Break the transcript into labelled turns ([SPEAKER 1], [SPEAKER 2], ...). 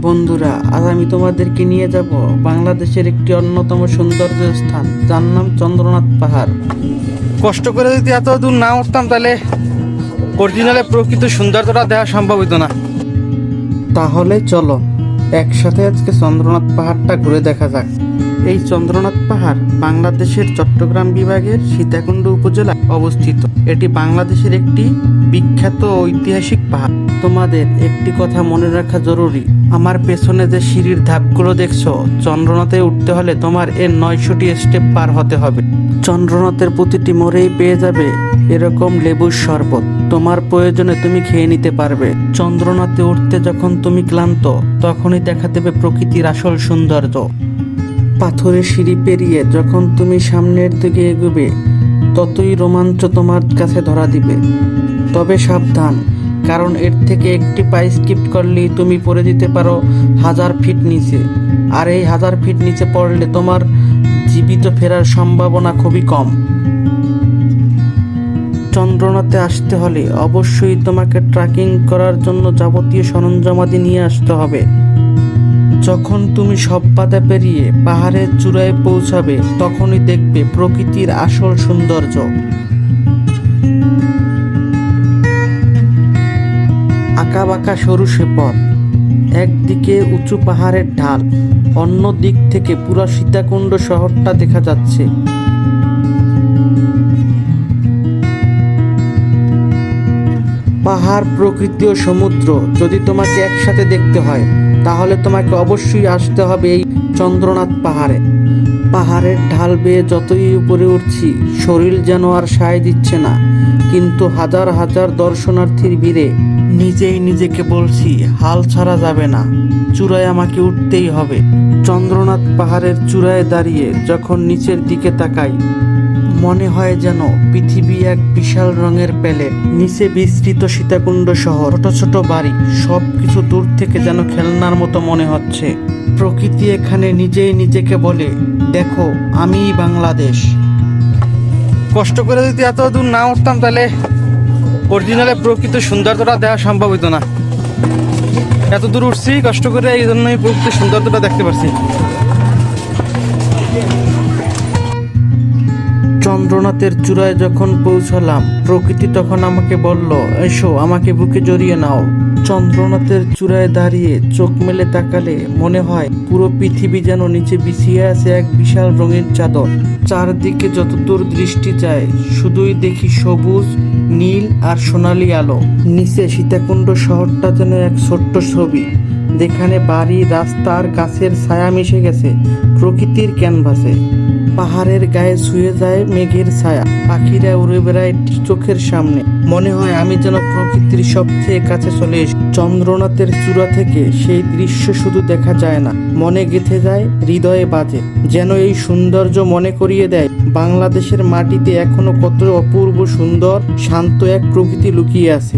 [SPEAKER 1] বন্ধুরা আজ আমি তোমাদেরকে নিয়ে যাব বাংলাদেশের একটি অন্যতম সৌন্দর্য স্থান যার নাম চন্দ্রনাথ পাহাড়।
[SPEAKER 2] কষ্ট করে যদি এত দূর না উঠতাম তাহলে অরিজিনালে প্রকৃত সৌন্দর্যটা দেখা সম্ভব হতো না।
[SPEAKER 1] তাহলে চলো একসাথে আজকে চন্দ্রনাথ পাহাড়টা ঘুরে দেখা যাক। এই চন্দ্রনাথ পাহাড় বাংলাদেশের চট্টগ্রাম বিভাগের সীতাকুণ্ড উপজেলায় অবস্থিত। এটি বাংলাদেশের একটি বিখ্যাত ঐতিহাসিক পাহাড়। তোমাদের একটি কথা মনে রাখা জরুরি আমার পেছনে যে সিঁড়ির ধাপগুলো দেখছ, চন্দ্রনাথে উঠতে হলে তোমার এর নয়শোটি স্টেপ পার হতে হবে। চন্দ্রনাথের প্রতিটি মোড়েই পেয়ে যাবে এরকম লেবুর শরবত। তোমার প্রয়োজনে তুমি খেয়ে নিতে পারবে। চন্দ্রনাথে উঠতে যখন তুমি ক্লান্ত, তখনই দেখা দেবে প্রকৃতির আসল সৌন্দর্য। পাথরের সিঁড়ি পেরিয়ে যখন তুমি সামনের দিকে এগোবে, ততই রোমাঞ্চ তোমার কাছে ধরা দিবে। তবে সাবধান কারণ এর থেকে একটি পাই স্কিপ করলেই তুমি পড়ে দিতে পারো হাজার ফিট নিচে। আর এই হাজার ফিট নিচে পড়লে তোমার জীবিত ফেরার সম্ভাবনা খুবই কম। চন্দ্রনাথে আসতে হলে অবশ্যই তোমাকে ট্রেকিং করার জন্য যাবতীয় সরঞ্জামাদি নিয়ে আসতে হবে। যখন তুমি সব বাধা পেরিয়ে পাহাড়ের চূড়ায় পৌঁছাবে, তখনই দেখবে প্রকৃতির আসল সৌন্দর্য। আঁকা বাঁকা সরু সে পথ। একদিকে উঁচু পাহাড়ের ঢাল অন্য দিক থেকে পুরো সীতাকুণ্ড শহরটা দেখা যাচ্ছে। পাহাড়, প্রকৃতি ও সমুদ্র যদি তোমাকে একসাথে দেখতে হয়, তাহলে তোমাকে অবশ্যই আসতে হবে এই চন্দ্রনাথ পাহাড়ে। পাহাড়ের ঢাল বেয়ে যতই উপরে উঠছি, শরীর যেন আর সায় দিচ্ছে না, কিন্তু হাজার হাজার দর্শনার্থীর ভিড়ে নিজেই নিজেকে বলছি, হাল ছাড়া যাবে না। চূড়ায় আমাকে উঠতেই হবে। চন্দ্রনাথ পাহাড়ের চূড়ায় দাঁড়িয়ে যখন নিচের দিকে তাকাই, মনে হয় যেন পৃথিবী এক বিশাল রঙের প্যালেট নিচে বিস্তৃত সীতাকুণ্ড শহর, ছোট ছোট বাড়ি সব কিছু দূর থেকে যেন খেলনার মতো মনে হচ্ছে। প্রকৃতি এখানে নিজেই নিজেকে বলে, দেখো, আমিই বাংলাদেশ।
[SPEAKER 2] কষ্ট করে যদি এত দূর না উঠতাম তাহলে অরিজিনালে প্রকৃত সৌন্দর্যটা দেখা সম্ভব হতো না। এত দূর উঠছি, কষ্ট করে এই জন্যই প্রকৃত সৌন্দর্যটা দেখতে পাচ্ছি
[SPEAKER 1] চন্দ্রনাথের চূড়ায় যখন পৌঁছালাম, প্রকৃতি তখন আমাকে বলল, এসো, আমাকে বুকে জড়িয়ে নাও। চন্দ্রনাথের চূড়ায় দাঁড়িয়ে চোখ মেলে তাকালে মনে হয় পুরো পৃথিবী যেন নিচে বিছিয়ে আছে এক বিশাল রঙের চাদর। চারদিকে যতদূর দৃষ্টি যায়, শুধুই দেখি সবুজ, নীল আর সোনালি আলো নিচে সীতাকুণ্ড শহরটা যেন এক ছোট্ট ছবি। যেখানে বাড়ি, রাস্তার গাছের ছায়া মিশে গেছে, প্রকৃতির ক্যানভাসে। পাহাড়ের গায়ে শুয়ে যায় মেঘের ছায়া, পাখিরা উড়ে বেড়ায় চোখের সামনে। মনে হয় আমি যেন প্রকৃতির সবচেয়ে কাছে চলে এসে চন্দ্রনাথের চূড়া থেকে সেই দৃশ্য শুধু দেখা যায় না, মনে গেথে যায়, হৃদয়ে বাজে। যেন এই সৌন্দর্য মনে করিয়ে দেয়, বাংলাদেশের মাটিতে এখনও কত অপূর্ব সুন্দর, শান্ত এক প্রকৃতি লুকিয়ে আছে।